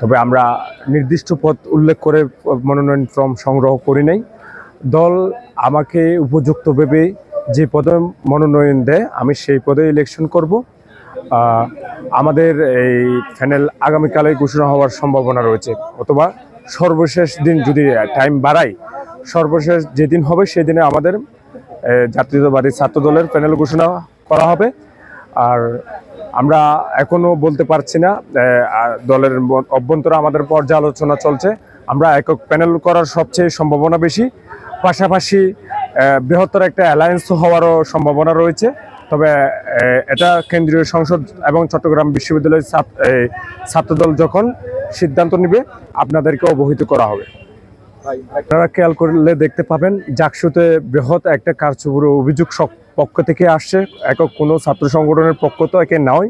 তবে আমরা নির্দিষ্ট পদ উল্লেখ করে মনোনয়ন ফর্ম সংগ্রহ করি নাই। দল আমাকে উপযুক্ত ভেবে যে পদে মনোনয়ন দেয়, আমি সেই পদে ইলেকশন করব। আমাদের এই প্যানেল আগামীকালে ঘোষণা হওয়ার সম্ভাবনা রয়েছে। অথবা সর্বশেষ দিন যদি টাইম বাড়াই সর্বশেষ যেদিন হবে সেদিনে আমাদের জাতীয়তাবাদী ছাত্র দলের প্যানেল ঘোষণা করা হবে। আর আমরা এখনও বলতে পারছি না দলের অভ্যন্তরে আমাদের পর্যালোচনা চলছে। আমরা একক প্যানেল করার সবচেয়ে সম্ভাবনা বেশি। পাশাপাশি বৃহত্তর একটা অ্যালায়েন্স হওয়ারও সম্ভাবনা রয়েছে। তবে এটা কেন্দ্রীয় সংসদ এবং চট্টগ্রাম বিশ্ববিদ্যালয়ের ছাত্র- ছাত্রদল যখন সিদ্ধান্ত নেবে, আপনাদেরকে অবহিত করা হবে। আপনারা খেয়াল করলে দেখতে পাবেন, জাকসুতে বৃহৎ একটা কার্যকরী অভিযোগ পক্ষ থেকে আসছে। একক কোনো ছাত্র সংগঠনের পক্ষ তো একে নয়।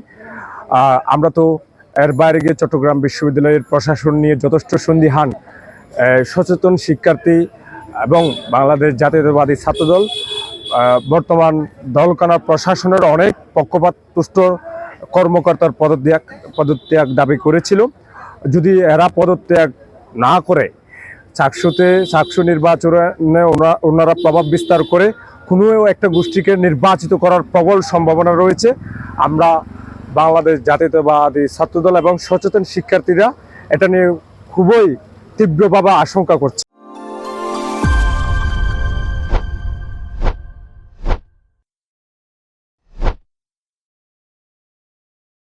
আমরা তো এর বাইরে গিয়ে চট্টগ্রাম বিশ্ববিদ্যালয়ের প্রশাসন নিয়ে যথেষ্ট সন্দিহান সচেতন শিক্ষার্থী এবং বাংলাদেশ জাতীয়তাবাদী ছাত্রদল। বর্তমান দলকানা প্রশাসনের অনেক পক্ষপাত তুষ্ট কর্মকর্তার পদত্যাগ পদত্যাগ দাবি করেছিল। যদি এরা পদত্যাগ না করে চাকসুতে চাকসু নির্বাচনে ওনা- ওনারা প্রভাব বিস্তার করে কোনো একটা গোষ্ঠীকে নির্বাচিত করার প্রবল সম্ভাবনা রয়েছে। আমরা বাংলাদেশ জাতীয়তাবাদী ছাত্রদল এবং সচেতন শিক্ষার্থীরা এটা নিয়ে খুবই তীব্রভাবে আশঙ্কা করছে।